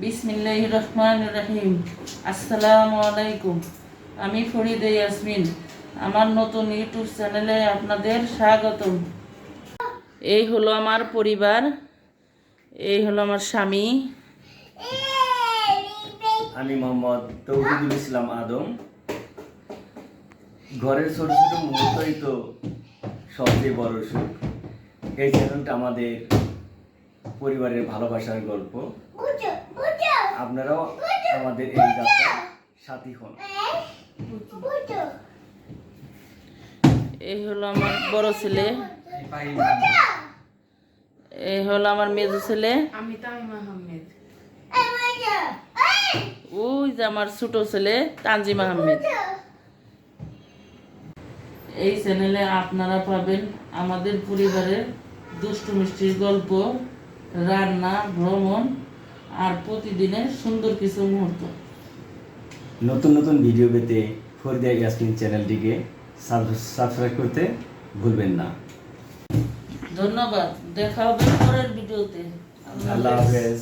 বিসমিল্লাহ রহমান রহিম। আসসালামু আলাইকুম আমি ফরিদে ইয়াসমিন। আমার নতুন ইউটিউব চ্যানেলে আপনাদের স্বাগতম। এই হলো আমার পরিবার। এই হলো আমার স্বামী। আমি মোহাম্মদ তৌহিদুল ইসলাম আদম। ঘরের ছোট ছোট মুহূর্তই তো সবচেয়ে বড় সুখ। এই চ্যানেলটা আমাদের পরিবারের ভালোবাসার গল্প। আপনারাও আমাদের এই যাত্রা সাথী হন। এই হলো আমার বড় ছেলে। এই হলো আমার ছেলে। আমি ওই যে আমার ছোট ছেলে, তানজিম আহমেদ। এই চ্যানেলে আপনারা পাবেন আমাদের পরিবারের দুষ্টু মিষ্টির গল্প, রান্না, ভ্রমণ আর প্রতিদিনের সুন্দর কিছু মুহূর্ত। নতুন নতুন ভিডিও পেতে ফরিদা ইয়াসমিন চ্যানেলটিকে সাবস্ক্রাইব করতে ভুলবেন না। ধন্যবাদ। দেখা হবে পরের ভিডিওতে। আল্লাহ হাফেজ।